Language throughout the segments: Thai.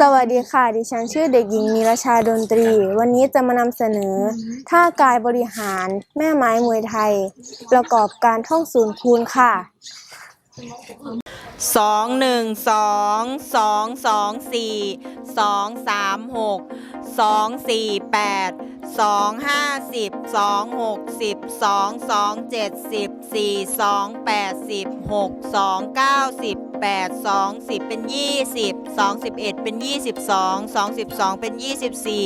สวัสดีค่ะ ดิฉันชื่อเด็กหญิงมีรชาดนตรี วันนี้จะมานำเสนอ ท่ากายบริหาร แม่ไม้มวยไทย ประกอบการท่องศูนย์คูณค่ะสองหนึ่งสองสองสองสี่สองสามหกสองสี่แปดสองห้าสิบสองหกสิบสองสองเจ็ดสิบสี่สองแปดสิบหกสองเก้าสิบ แปดสองสิบเป็นยี่สิบสองสิบเอ็ดเป็นยี่สิบสองสองสิบสองเป็นยี่สิบสี่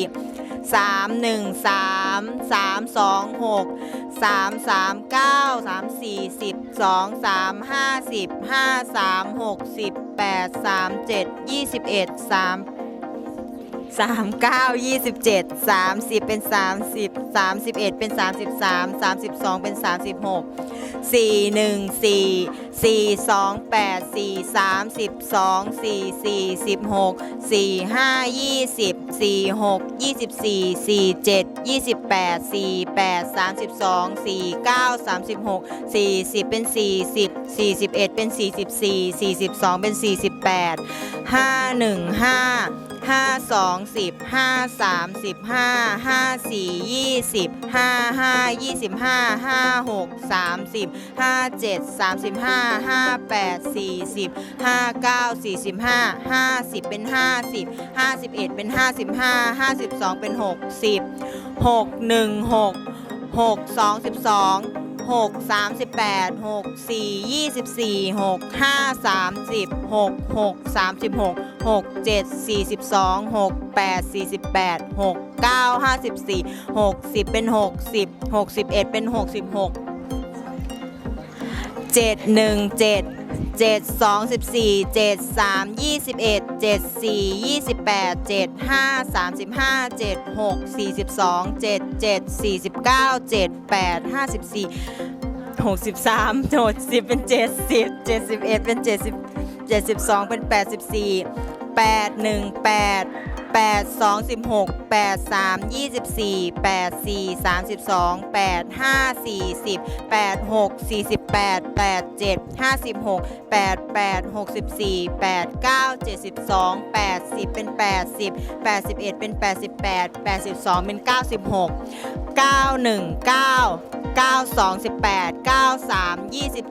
สามหนึ่งสามสามสองหกสามสามเก้าสามสี่สิบสองสามห้าสิบห้าสามหกสิบแปดสามเจ็ดยี่สิบเอ็ดสามสามเก้ายี่สิบเจ็ดสามสิบเป็นสามสิบสามสิบเอ็ดเป็นสามสิบสามสามสิบสองเป็นสามสิบหกสี่หนึ่งสี่สี่สองแปดสี่สามสิบสองสี่สี่สิบหกสี่ห้ายี่สิบสี่หกยี่สิบสี่สี่เจ็ดยี่สิบแปดสี่แปดสามสิบสองสี่เก้าสามสิบหกสี่สิบเป็นสี่สิบสี่สิบเอ็ดเป็นสี่สิบสี่สี่สิบสองเป็นสี่สิบแปด ห้าสองสิบห้าสามสิบห้าห้าสี่ยี่สิบห้าห้ายี่สิบห้าห้าหกสามสิบห้าเจ็ดสามสิบห้าห้าแปดสี่สิบห้าเก้าสี่สิบห้าห้าสิบเป็นห้าสิบห้าสิบเอ็ดเป็นห้าสิบห้าห้าสิบสองเป็นหกสิบหกหนึ่งหกหกสองสิบสอง หกสามสิบแปดหกสี่ยี่สิบสี่หกห้าสามสิบหกหกสามสิบหกหกเจ็ดสี่สิบสองหกแปดสี่สิบแปดหกเก้าห้าสิบสี่หกสิบเป็นหกสิบหกสิบเอ็ดเป็นหกสิบหกเจ็ดหนึ่ง 8 7 5 35 7 6 42 7 7 49 7 8 54 63โดสามยี่สิบเอ็ดเจ็ดสี่ยี่สิบแปดเจ็ดห้าสามสิบห้าเจ็ดหกสี่สิบสองเจ็ดเจ็ดสี่สิบเก้าเจ็ดแปดห้าสิบสี่หกสิบสามหกสิบเป็นเจ็ดสิบเจ็ดสิบเอ็ดเป็นเจ็ดสิบเจ็ดสิบสองเป็นแป ดสิบสี่แปดหนึ่งแปดแปดสองสิบหกแปดสามยี่สิบสี่แปดสี่สามสิบสองแปดห้าสี่สิบแปดหกสี่สิบแปดแปดเจ็ดห้าสิบหกแปดแปดหกสิบสี่แปดเก้าเจ็ดสิบสองแปดสิบเป็นแปดสิบแปดสิบเอ็ดเป็นแปดสิบแปดแปดสิบสองเป็นเก้าสิบห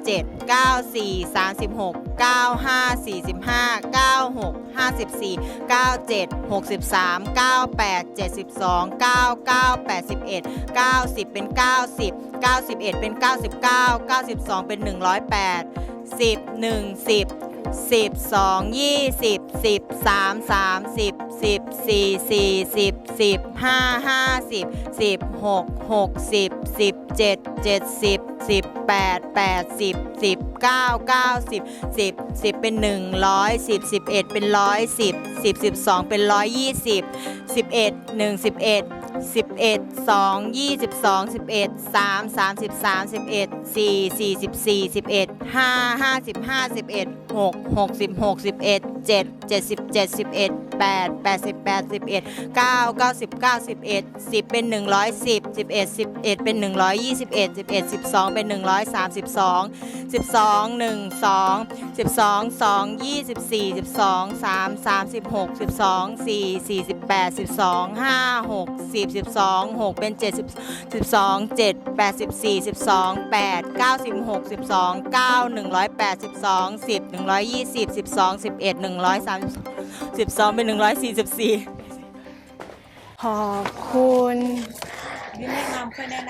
กเก้าหนึ่งเก้าเก้าสองสิบแปดเก้าสามยี่สิบเจ็ดเก้าสี่สามสิบหกเก้าห้าสี่สิบห้าเก้าหกห้าสิบสี่เก้าเจ็ดหกสิบสามเก้าแปดเจ็ดสิบสองเก้าเก้าแปดสิบเอ็ดเก้าสิบเป็นเก้าสิบเก้าสิบเอ็ดเป็นเก้าสิบเก้าเก้าสิบสองเป็นหนึ่งร้อยแปดสิบหนึ่ งสิบสิบสองยี่สิบสิบสามสามสิบสิบสี่สี่สิบสิบห้าห้าสิบสิบหกหกสิบสิบเจ็ดเจ็ดสิบสิบแปดแปดสิบสิบเก้าเก้าสิบสิบสิบเป็นหนึ่งร้อยสิบสิบเอ็ดเป็นร้อยสิบสิบสิบสองเป็นร้อยยี่สิบสิบเอ็ดหนึ่งสิบเอ็ดสิบเอ็ดสอ 8 11 9 9 10 9 11 10 เป็น 110 11 11 เป็น 121 11 12 เป็น 132 12 1 2 12 2 24 12 3 36 12 4 48 12 5 6 10 12 6 เป็น 7 12 7 84 12 8 96 12 9 108 12 10 120 12 11 130 12 เป็น 144 ขอบคุณ นี่แนะนำเพื่อแนะน